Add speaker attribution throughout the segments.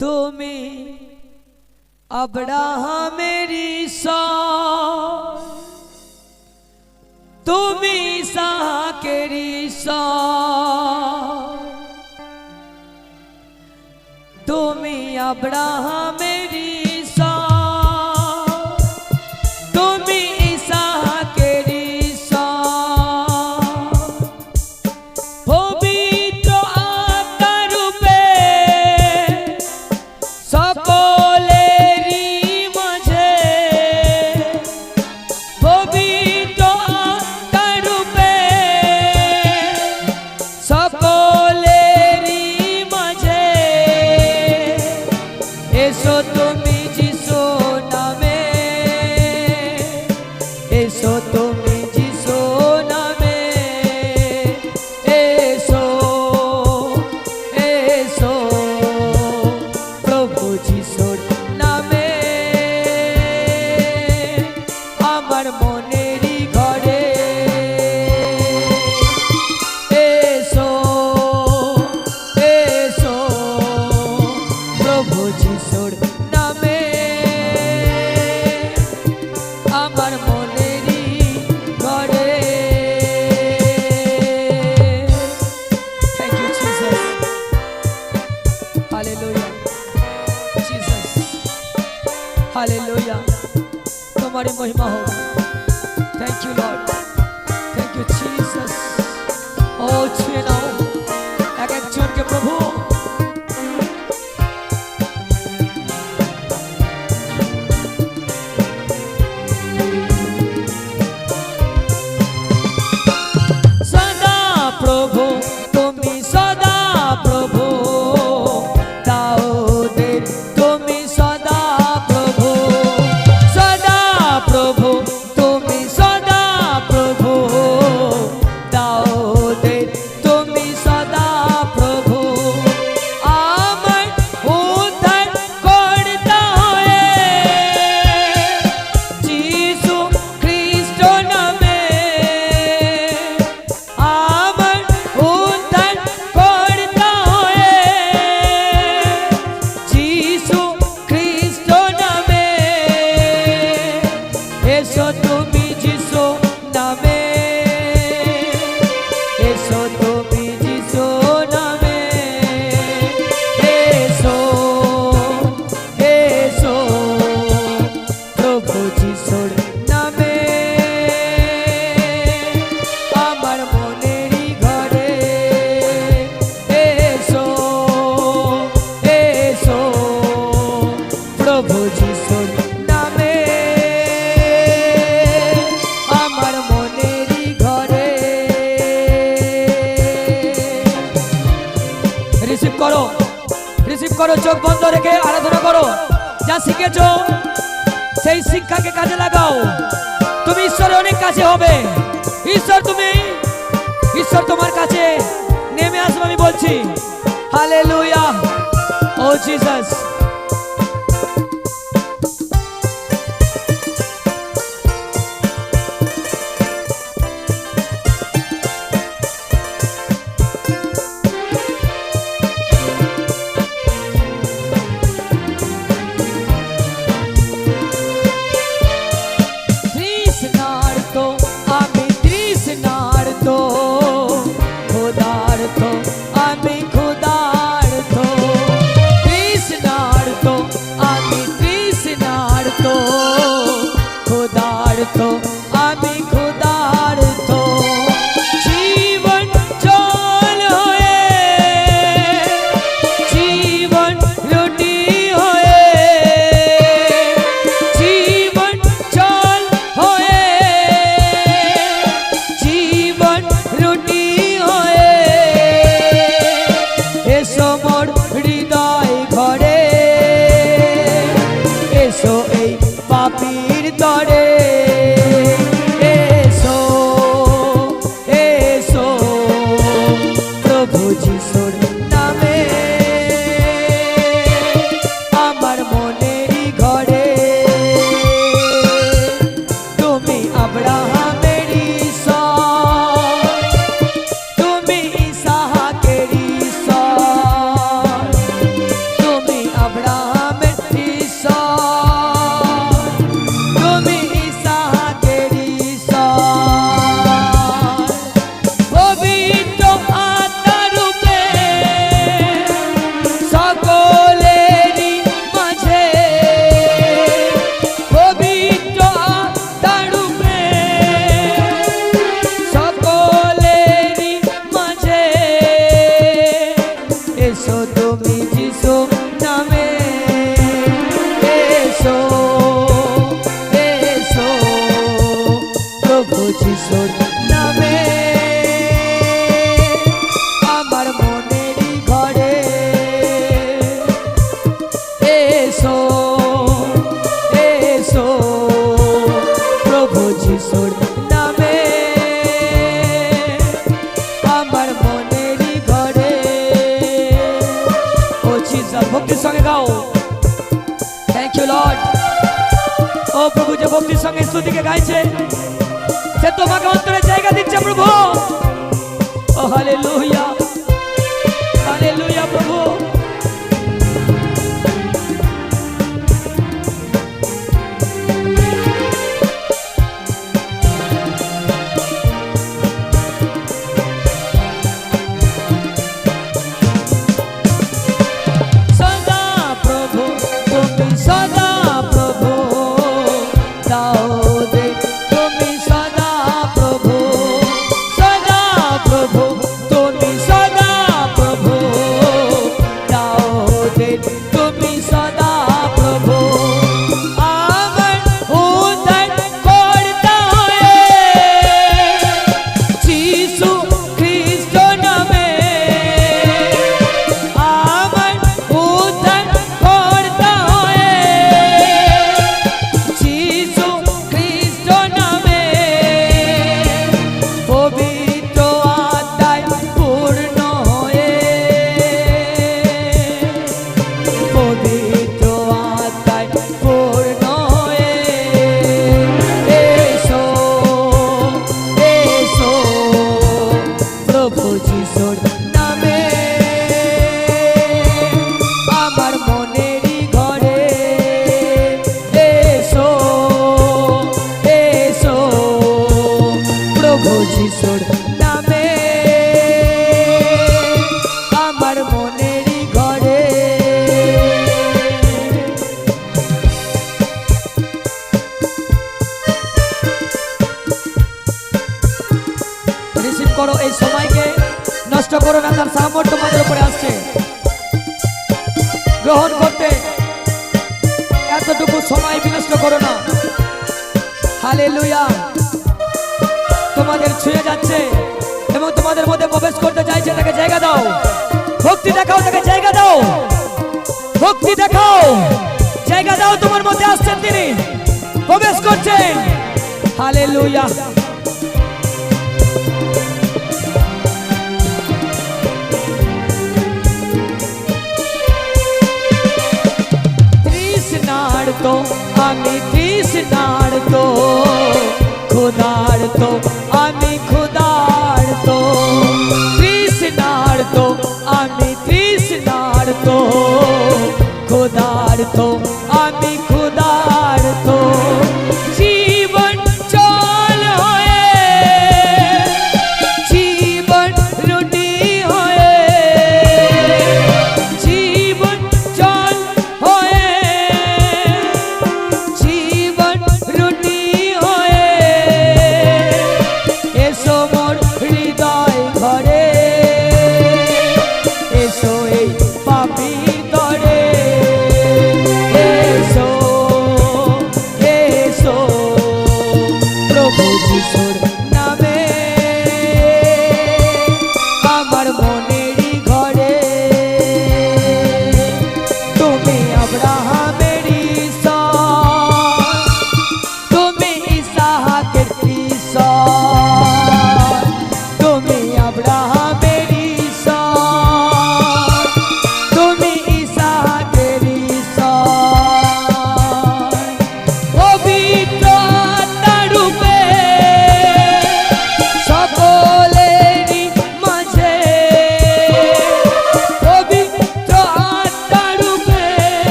Speaker 1: तुम्हें अबड़ा मेरी सा तुम्हें सहा केरी सा तुम्हें अबड़ा मेरी nosotros. 有什 করো, চোখ বন্ধ রেখে আরাধনা করো। যা শিখেছ, সেই শিক্ষাকে কাজে লাগাও। তুমি ঈশ্বরের অনেক কাছে হবে। ঈশ্বর তুমি, ঈশ্বর তোমার কাছে নেমে আসবে আমি বলছি। হালে লুইয়া ও জিসাস এসো এই পাপির তরে। যিশুর নামে। আমার মনেরই ঘরে এসো এসো, প্রভু যিশুর নামে। আমার মনেরই ঘরে ও জিসাস ভক্তির সঙ্গে গাও। থ্যাংক ইউ লর্ড ও প্রভু যে ভক্তির সঙ্গে স্তুতিকে গাইছে সে তোমাকে অন্তরে জায়গা দিচ্ছে প্রভু। ও হালেলুয়া। হালেলুয়া সামর্থ্য তোমাদের উপরে আসছে। গ্রহণ করতে এতটুকু সময় বিনষ্ট করো না। হালে তোমাদের ছুঁয়ে যাচ্ছে এবং তোমাদের মধ্যে প্রবেশ করতে চাইছে, তাকে জায়গা দাও। ভক্তি দেখাও, তাকে জায়গা দাও। ভক্তি দেখাও। জায়গা দাও, তোমার মধ্যে আসছেন তিনি। প্রবেশ করছেন। হালে তৃষ্ণার খুদার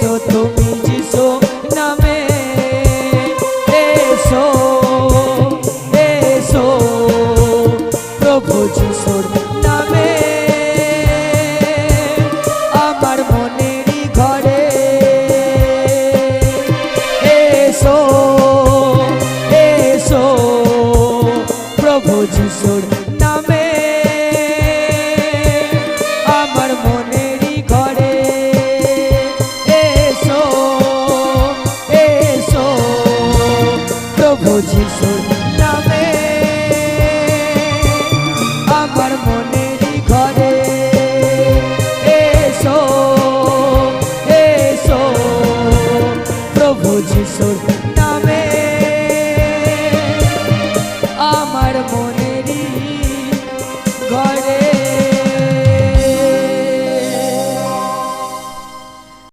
Speaker 1: তুমি?